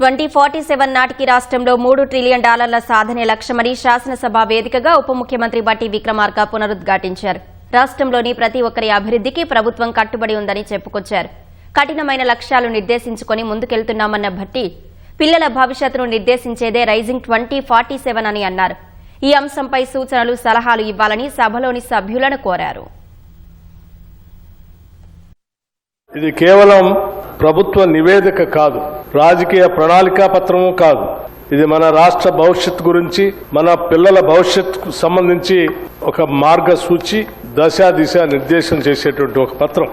Twenty forty seven నాటికి రాష్ట్రంలో మూడు ట్రిలియన్ డాలర్ల సాధనే లక్ష్యమని శాసనసభ వేదికగా ఉప ముఖ్యమంత్రి బట్టి విక్రమార్క పునరుద్ఘాటించారు. రాష్ట్రంలోని ప్రతి ఒక్కరి అభివృద్ధికి ప్రభుత్వం కట్టుబడి ఉందని చెప్పుకొచ్చారు. కఠినమైన లక్ష్యాలు నిర్దేశించుకుని ముందుకెళ్తున్నామన్న భట్టి పిల్లల భవిష్యత్తును నిర్దేశించేదే రైజింగ్ ట్వంటీ ఫార్టీ సెవెన్ అని అన్నారు. ఈ అంశంపై సూచనలు సలహాలు ఇవ్వాలని సభలోని సభ్యులను కోరారు. ఇది కేవలం ప్రభుత్వ నివేదిక కాదు. రాజకీయ ప్రణాళికా పత్రము కాదు. ఇది మన రాష్ట్ర భవిష్యత్ గురించి మన పిల్లల భవిష్యత్తుకు సంబంధించి ఒక మార్గసూచి దశ దిశ నిర్దేశం చేసేటువంటి ఒక పత్రం.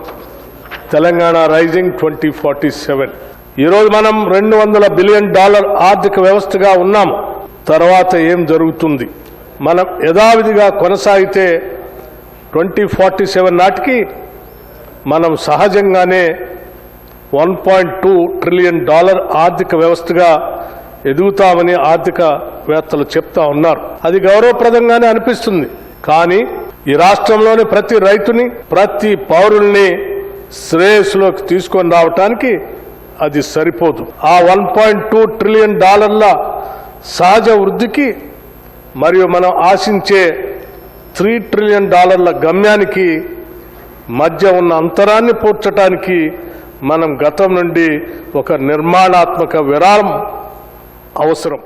Telangana rising twenty forty seven. ఈరోజు మనం రెండు వందల బిలియన్ డాలర్ ఆర్థిక వ్యవస్థగా ఉన్నాము. తర్వాత ఏం జరుగుతుంది? మనం యథావిధిగా కొనసాగితే ట్వంటీ ఫార్టీ సెవెన్ నాటికి మనం సహజంగానే one point two trillion dollar ఆర్థిక వ్యవస్థగా ఎదుగుతామని ఆర్థికవేత్తలు చెప్తా ఉన్నారు. అది గౌరవప్రదంగానే అనిపిస్తుంది. కానీ ఈ రాష్ట్రంలోని ప్రతి రైతుని ప్రతి పౌరుల్ని శ్రేయస్సులోకి తీసుకొని రావటానికి అది సరిపోదు. ఆ వన్ పాయింట్ టూ ట్రిలియన్ డాలర్ల సహజ వృద్ధికి మరియు మనం ఆశించే త్రీ ట్రిలియన్ డాలర్ల గమ్యానికి మధ్య ఉన్న అంతరాన్ని పూడ్చటానికి మనం గతం నుండి ఒక నిర్మాణాత్మక విరామం అవసరం.